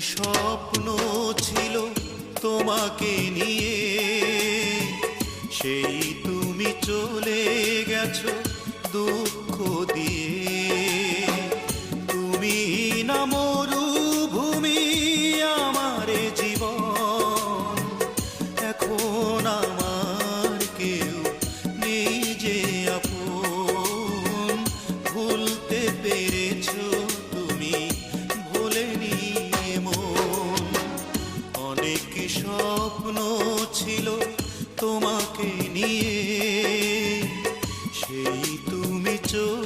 স্বপ্ন ছিল তোমাকে নিয়ে। সেই তুমি চলে গেছো দুঃখ দিয়ে। নিয়ে সেই তুমি চলে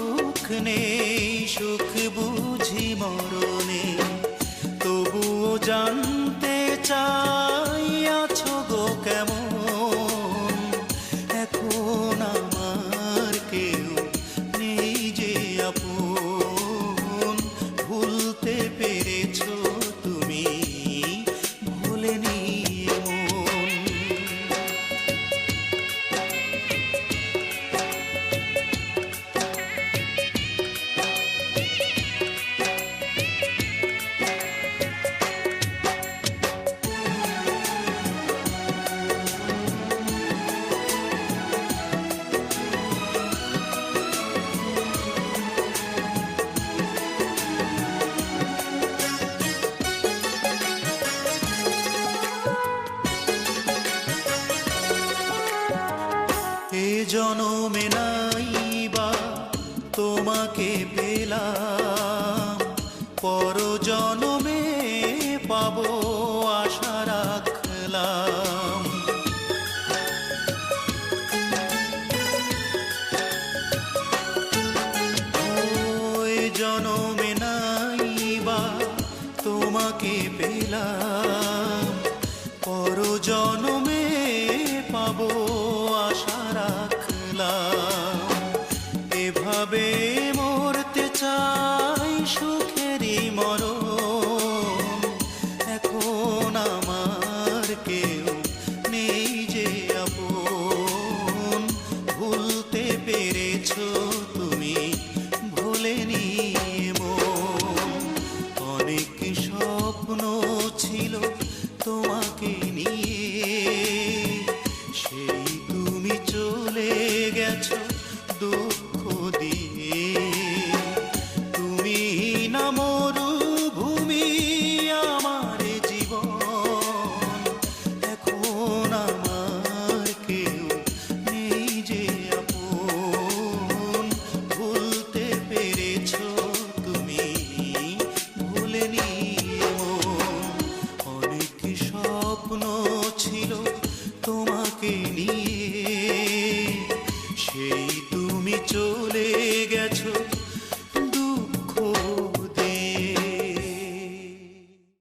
নেই সুখ বুঝি মরণে। তবুও জানতে চাই আছো গো কেমন? এখন এ জনমে নাইবা তোমাকে পেলাম পর ছিল তোমাকে নিয়ে। সেই তুমি চলে গেছো দুঃখ দিয়ে। তুমি না মরুভূমি, আমার জীবন। এখন আমার কেউ নেই যে আপন। ভুলতে পেরেছ তুমি তোমাকে নিয়ে সেই তুমি চলে